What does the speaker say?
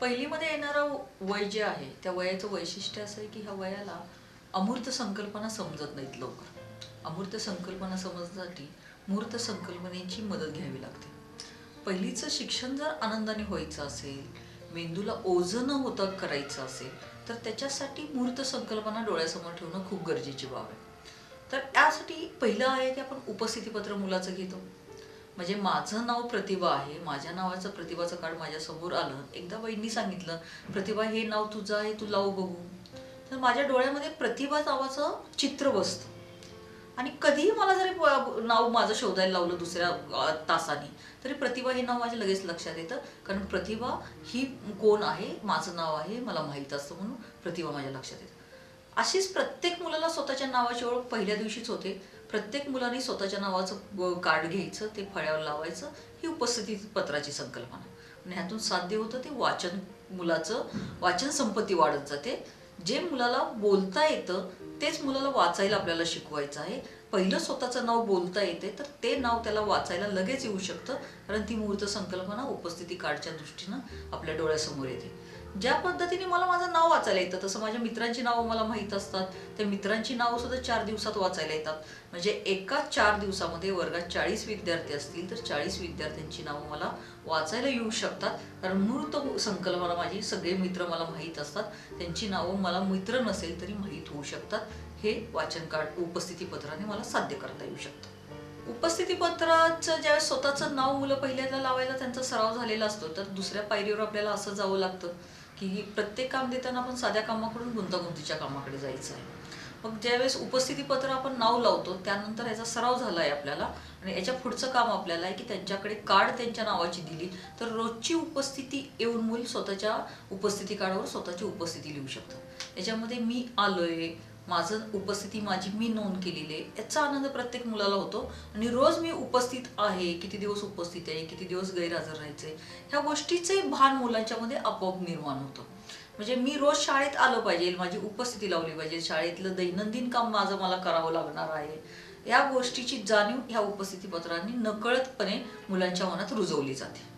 पहिलीमध्ये येणारं वय जे आहे त्या वयाचं वैशिष्ट्य असं आहे की ह्या वयाला अमूर्त संकल्पना समजत नाहीत लवकर. अमूर्त संकल्पना समजण्यासाठी मूर्त संकल्पनेची मदत घ्यावी लागते. पहिलीचं शिक्षण जर आनंदाने व्हायचं असेल मेंदूला ओझं न होता करायचं असेल तर त्याच्यासाठी मूर्त संकल्पना डोळ्यासमोर ठेवणं खूप गरजेची बाब आहे. तर त्यासाठी पहिलं आहे की आपण उपस्थितीपत्र मुलाचं घेतो. म्हणजे माझं नाव प्रतिभा आहे माझ्या नावाचं प्रतिभाचं कार्ड माझ्यासमोर आलं. एकदा बहिणी सांगितलं प्रतिभा हे नाव तुझं आहे तू लावू बघू. तर माझ्या डोळ्यामध्ये प्रतिभा नावाचं चित्र बसतं. आणि कधीही मला जरी नाव माझं शोधायला लावलं दुसऱ्या तासाने तरी प्रतिभा हे नाव माझ्या लगेच लक्षात येतं. कारण प्रतिभा ही कोण आहे माझं नाव आहे मला माहीत असतं म्हणून प्रतिभा माझ्या लक्षात येतं. अशीच प्रत्येक मुलाला स्वतःच्या नावाची ओळख पहिल्या दिवशीच होते. प्रत्येक मुलाने स्वतःच्या नावाचं कार्ड घ्यायचं ते फळ्यावर लावायचं ही उपस्थिती पत्राची संकल्पना. आणि ह्यातून साध्य होतं ते वाचन मुलाचं वाचन संपत्ती वाढत जाते. जे मुलाला बोलता येतं तेच मुलाला वाचायला आपल्याला शिकवायचं आहे. पहिलं स्वतःचं नाव बोलता येते तर ते नाव त्याला वाचायला लगेच येऊ शकतं. कारण ती मुहूर्त संकल्पना उपस्थिती कार्डच्या दृष्टीनं आपल्या डोळ्यासमोर येते. ज्या पद्धतीने मला माझं नाव वाचायला येतं तसं माझ्या मित्रांची नावं मला माहीत असतात. त्या मित्रांची नावं सुद्धा चार दिवसात वाचायला येतात. म्हणजे एका चार दिवसामध्ये वर्गात चाळीस विद्यार्थी असतील तर चाळीस विद्यार्थ्यांची नावं मला वाचायला येऊ शकतात. कारण मूर्त संकल्पना माझी सगळे मित्र मला माहीत असतात. त्यांची नावं मला मित्र नसेल तरी माहीत होऊ शकतात. हे वाचन कार्ड उपस्थिती पत्राने मला साध्य करता येऊ शकतं. उपस्थिती पत्राचं ज्यावेळेस स्वतःचं नाव मुलं पहिल्यांदा लावायला त्यांचा सराव झालेला असतो तर दुसऱ्या पायरीवर आपल्याला असं जावं लागतं. की प्रत्येक काम देताना आपण साध्या कामाकडून गुंतागुंतीच्या कामाकडे जायचं आहे मग ज्यावेळेस उपस्थिती पत्र आपण नाव लावतो त्यानंतर याचा सराव झाला आहे आपल्याला आणि याच्या पुढचं काम आपल्याला आहे की त्यांच्याकडे कार्ड त्यांच्या नावाची दिली तर रोजची उपस्थिती येऊन मूल स्वतःच्या उपस्थिती कार्डवर स्वतःची उपस्थिती लिहू शकतं याच्यामध्ये मी आलोय माझं उपस्थिती माझी मी नोंद केलेली आहे. याचा आनंद प्रत्येक मुलाला होतो. आणि रोज मी उपस्थित आहे किती दिवस उपस्थित आहे किती दिवस गैरहजर राहायचे ह्या गोष्टीचे भान मुलांच्यामध्ये आपोआप निर्माण होतं. म्हणजे मी रोज शाळेत आलं पाहिजे माझी उपस्थिती लावली पाहिजे. शाळेतलं दैनंदिन काम माझं मला करावं लागणार आहे. या गोष्टीची जाणीव ह्या उपस्थितीपत्रांनी नकळतपणे मुलांच्या मनात रुजवली जाते.